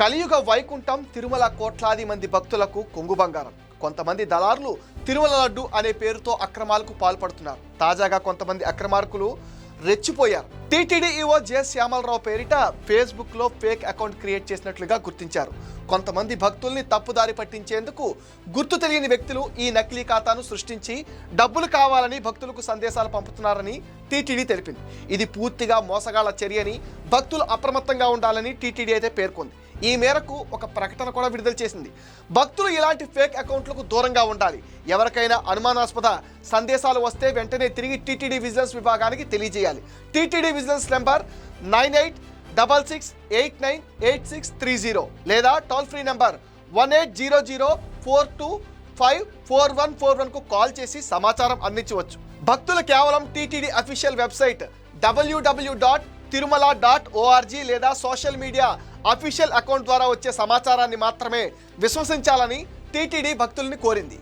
కలియుగ వైకుంఠం తిరుమల కోట్లాది మంది భక్తులకు కొంగు బంగారం కొంతమంది దళారులు తిరుమల లడ్డు అనే పేరుతో అక్రమాలకు పాల్పడుతున్నారు. తాజాగా కొంతమంది అక్రమార్కులు రెచ్చిపోయారు. టీటీడీ ఈవో జె శ్యామలరావు పేరిట ఫేస్బుక్లో ఫేక్ అకౌంట్ క్రియేట్ చేసినట్లుగా గుర్తించారు. కొంతమంది భక్తుల్ని తప్పుదారి పట్టించేందుకు గుర్తు తెలియని వ్యక్తులు ఈ నకిలీ ఖాతాను సృష్టించి డబ్బులు కావాలని భక్తులకు సందేశాలు పంపుతున్నారని టీటీడీ తెలిపింది. ఇది పూర్తిగా మోసగాళ్ళ చర్యని భక్తులు అప్రమత్తంగా ఉండాలని టీటీడీ అయితే పేర్కొంది. ఈ మేరకు ఒక ప్రకటన కూడా విడుదల చేసింది. భక్తులు ఇలాంటి ఫేక్ అకౌంట్లకు దూరంగా ఉండాలి. ఎవరికైనా అనుమానాస్పద సందేశాలు వస్తే వెంటనే తిరిగి టీటీడీ విజిలెన్స్ విభాగానికి తెలియజేయాలి. TTD vigilance number nine eight double six eight nine eight six three zero లేదా toll free number one eight zero zero four two five four one four వన్కు call చేసి సమాచారం అందించవచ్చు. భక్తులు కేవలం TTD official website W W dot Tirumala dot ORG లేదా social media official account ద్వారా వచ్చే సమాచారాన్ని మాత్రమే విశ్వసించాలని టీటీడీ భక్తుల్ని కోరింది.